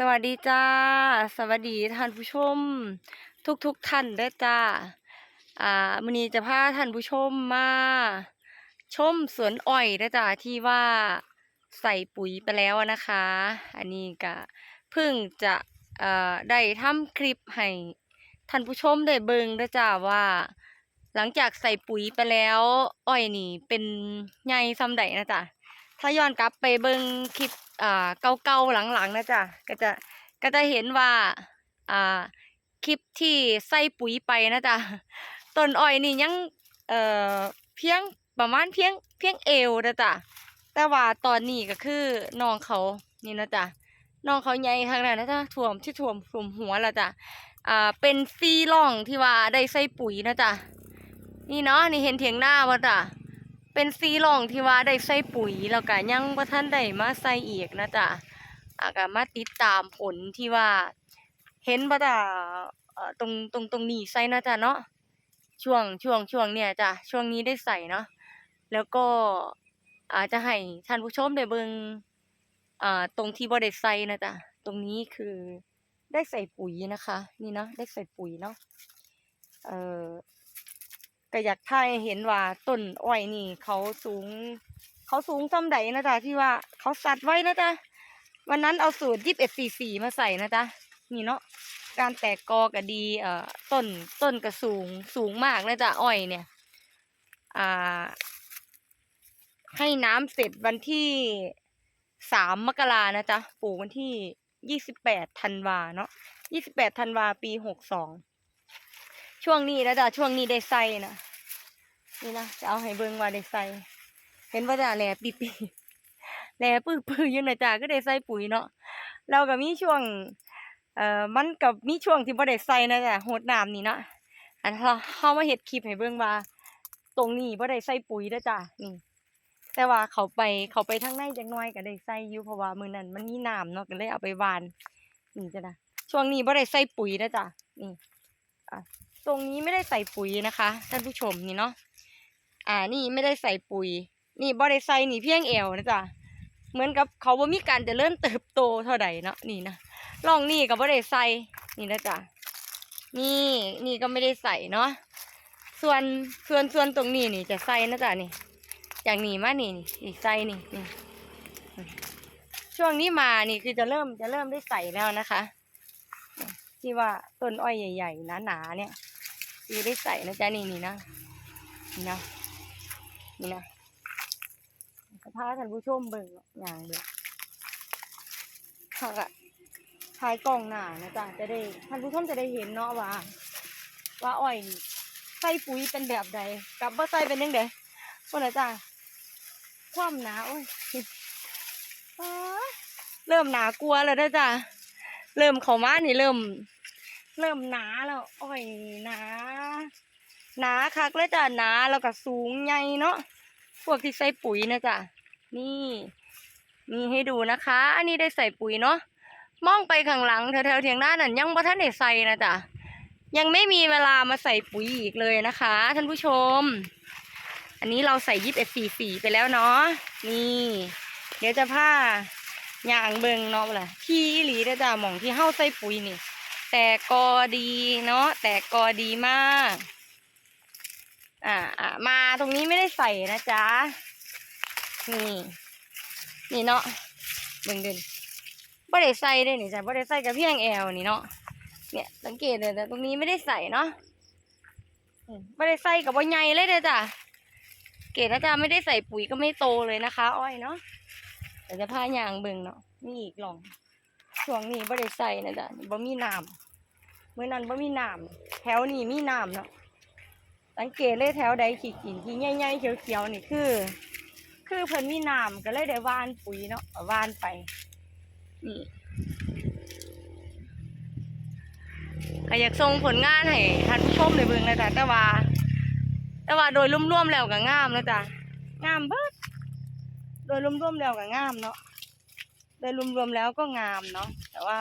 สวัสดีจ้า สวัสดีท่านผู้ชม ทุกๆทท่านเด้จ้า อ่ามื้อนี้จะพาท่านผู้ชมมาชมสวนอ้อยเด้จ้าที่ว่าใส่ปุ๋ยไปแล้วนะคะ อันนี้ก็เพิ่งจะเอ่อได้ทำคลิปให้ท่านผู้ชมได้เบิ่งเด้จ้าว่า หลังจากใส่ปุ๋ยไปแล้ว อ้อยนี่เป็นใหญ่ซำใดนะจ๊ะ ถ้าย้อนกลับไปเบิ่งคลิปอ่าเก่าๆหลังๆนะจ๊ะก็จะก็จะเห็นว่าอ่าคลิปที่ใส่ปุ๋ยไปนะจ๊ะต้นอ้อยนี่ยังเอ่อเพียงประมาณเพียงเพียงเอวนะจ๊ะแต่ว่าตอนนี้ก็คือน้องเขานี่นะจ๊ะน้องเขาใหญ่ทางนั้นนะจ๊ะท่วมที่ท่วมท่วมหัวล้วจ้ะอ่าเป็นซีร่องที่ว่าได้ใส่ปุ๋ยนะจ๊ะนี่เนาะนี่เห็นเถียงหน้าว่าจ้ะ เป็นซีรองที่ว่าได้ใส่ปุ๋ยแล้วก็ยังบ่ทันได้มาใส่อีกนะจ๊ะอะก็มาติดตามผลที่ว่า เห็นบ่จ้ะตรงตรงตรงนี้ใส่นะจ๊ะเนาะช่วงช่วงช่วงเนี่ยจ้ะช่วงนี้ได้ใส่เนาะแล้วก็อาจจะให้ท่านผู้ชมได้เบิงอ่าตรงที่บ่ได้ใส่นะจ๊ะตรงนี้คือได้ใส่ปุ๋ยนะคะ นี่เนาะได้ใส่ปุ๋ยเนาะเอ่อ ก็อยากให้เห็นว่าต้นอ้อยนี่ เขาสูง เขาสูงซำใดนะจ๊ะที่ว่าเขาสัดไว้นะจ๊ะวันนั้นเอาสูตรยี่สิบเอ็ดสี่สี่มาใส่นะจ๊ะนี่เนาะการแตกกอก็ดีเอ่อต้นต้นก็สูงสูงมากนะจ๊ะอ้อยเนี่ย อ่า ให้น้ำเสร็จวันที่สามมกรานะจ๊ะปลูกวันที่ยี่สิบแปดธันวาเนาะยี่สิบแปดธันวาปีหกสอง ช่วงนี้นะจ๊ะช่วงนี้ได้ใส่นะนี่นะจะเอาให้เบิ่งว่าได้ใส่เห็นว่าจ้ะแหล่ปีปีแหล่ปื้อปื้ออยู่นะจ๊ะก็ได้ใส่ปุ๋ยเนาะเราก็มีช่วงเอ่อมันกับมีช่วงที่บ่ได้ใส่นะจ๊ะโหดน้ำนี่เนาะอันเราเฮามาเฮ็ดคลิปให้เบิ่งว่า ตรงนี้บ่ได้ใส่ปุ๋ยเด้อจ้ะนี่แต่ว่าเขาไปเขาไปทางในจักหน่อยก็ได้ใส่อยู่เพราะว่ามือนั้นมันมีน้ำเนาะก็เลยเอาไปวานนี่จ้ะนะช่วงนี้บ่ได้ใส่ปุ๋ยเด้อจ้ะนี่อะ ตรงนี้ไม่ได้ใส่ปุ๋ยนะคะท่านผู้ชมนี่เนาะอ่านี่ไม่ได้ใส่ปุ๋ย นี่บ่ได้ใส่นี่เพียงเอวนะจ๊ะเหมือนกับเขาบ่มีการเจริญเติบโตเท่าใดเนาะนี่นะร่องนี่ก็บ่ได้ใส่นี่นะจ๊ะนี่นี่ก็ไม่ได้ใส่เนาะส่วนส่วนส่วนตรงนี้นี่จะใส่นะจ๊ะนี่อย่างนี้มานี่นี่ใส่นี่นี่ช่วงนี้มานี่คือจะเริ่มจะเริ่มได้ใส่แล้วนะคะ ที่ว่าต้นอ้อยใหญ่ ๆหนาๆเนี่ย คือได้ใส่นะจ๊ะนี่นี่นะนี่นะนี่นะก็พาท่านผู้ชมเบิ่งอย่างเดียวค่ะก็ถ่ายกล้องหน้านะจ๊ะจะได้ท่านผู้ชมจะได้เห็นเนาะว่า ว่าอ้อยใส่ปุ๋ยเป็นแบบใดกับบ่ใส่เป็นยังไงว่านะจ๊ะความหนาโอ้ยเริ่มหนากลัวแล้วนะจ๊ะเริ่มเข้ามานี่เริ่ม เริ่มหนาแล้ว อ้อยหนา หนาคักแล้วจ้ะหนาแล้วก็สูงใหญ่เนาะพวกที่ใส่ปุ๋ยนะจ๊ะนี่ มีให้ดูนะคะ อันนี้ได้ใส่ปุ๋ยเนาะมองไปข้างหลังแถวๆเทียงหน้านั่นยังบ่ทันได้ใส่นะจ๊ะยังไม่มีเวลามาใส่ปุ๋ยอีกเลยนะคะ ท่านผู้ชม อันนี้เราใส่ยิบเอ็ดฝีฝีไปแล้วเนาะนี่ เดี๋ยวจะพาย่างเบิงเนาะล่ะที่หลีเด้อจ้าหม่องที่เฮาใส่ปุ๋ยนี่ แต่กอดีเนาะแต่กอดีมาก อ่าอ่ามาตรงนี้ไม่ได้ใส่นะจ๊ะ นี่ นี่เนาะเบิ่งเดินบ่ได้ใส่เด้นี่จ้ะบ่ได้ใส่กับเพียงแอวนี่เนาะ เนี่ยสังเกตเลยนะตรงนี้ไม่ได้ใส่เนาะอืมบ่ได้ใส่กับบ่ใหญ่เลยเด้อจ้ะ เกตนะจ๊ะไม่ได้ใส่ปุ๋ยก็ไม่โตเลยนะคะ อ้อยเนาะเดี๋ยวจะพายางเบิ่งเนาะมีอีกหล่องช่วงนี้บ่ได้ใส่นะจ๊ะบ่มีน้ำเมื่อนั้นบ่มีน้ำแถวนี้มีน้ำเนาะ สังเกตเลยแถวใดขีดกินที่ใหญ่ๆเขียวๆนี่คือ คือเพิ่นมีน้ำก็เลยได้ว่านปุ๋ยเนาะว่านไปนี่ก็อยากส่งผลงานให้ท่านผู้ชมได้เบิ่งนะจ๊ะแต่ว่า แต่ว่าโดยรวมๆแล้วก็งามนะจ๊ะงามเบิดโดยรวมๆแล้วก็งามเนาะโดยรวมๆแล้วก็งามเนาะแต่ว่า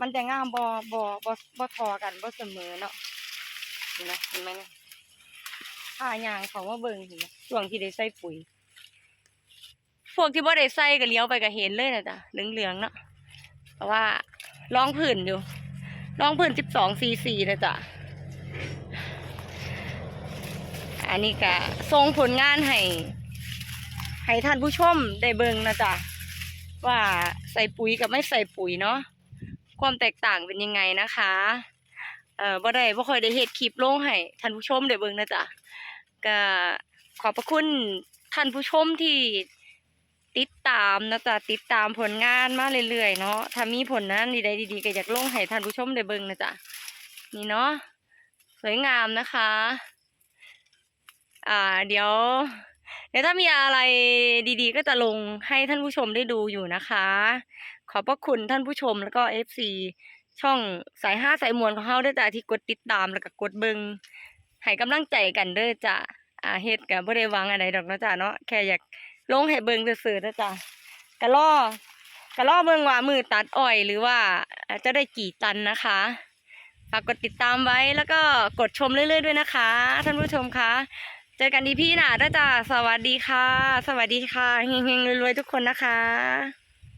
มันจะงามบอบอบอบอทอกันบอเสมอเนาะ ห็นไหมเห็นไหมเนี่ยผ้ายางเขามาเบิ่งเห็นไหมช่วงที่ได้ใส่ปุ๋ย พวกที่บ่ได้ใส่ก็เลี้ยวไปก็เห็นเลยนะจ๊ะเหลืองๆเนาะเพราะว่าลองผื่นอยู่ลองผื่นสิบสองซีซีนะจ๊ะอันนี้ก็ส่งผลงานให้ให้ท่านผู้ชมได้เบิ่งนะจ๊ะว่าใส่ปุ๋ยกับไม่ใส่ปุ๋ยเนาะความแตกต่างเป็นยังไงนะคะ เอ่อบ่ได้บ่ค่อยได้เฮ็ดคลิปลงให้ท่านผู้ชมได้เบิ่งนะจ๊ะก็ขอบพระคุณท่านผู้ชมที่ติดตามนะจ๊ะติดตามผลงานมาเรื่อยๆเนาะถ้ามีผลงานดีๆดีๆก็อยากลงให้ท่านผู้ชมได้เบิ่งนะจ๊ะนี่เนาะสวยงามนะคะ อ่า เดี๋ยวเดี๋ยวถ้ามีอะไรดีๆ ก็จะลงให้ท่านผู้ชมได้ดูอยู่นะคะ ขอบพระคุณท่านผู้ชมแล้วก็ FC ช่องสายห้าสายมวลของเฮาด้วยจ้ะที่กดติดตามแล้วก็กดเบิงให้กำลังใจกันเด้อจ้ะอ่าเฮ็ดก็บ่ได้หวังอะไรดอกเนาะจ้ะเนาะแค่อยากลงให้เบิงซื่อๆนะจ้ะก็รอก็รอเบิ่งว่ามือตัดอ้อยหรือว่าจะได้กี่ตันนะคะฝากกดติดตามไว้แล้วก็กดชมเรื่อยๆด้วยนะคะ ท่านผู้ชมคะเจอกันดีพี่หนาด้จ้ะสวัสดีค่ะ สวัสดีค่ะเฮงๆรวยๆทุกคนนะคะ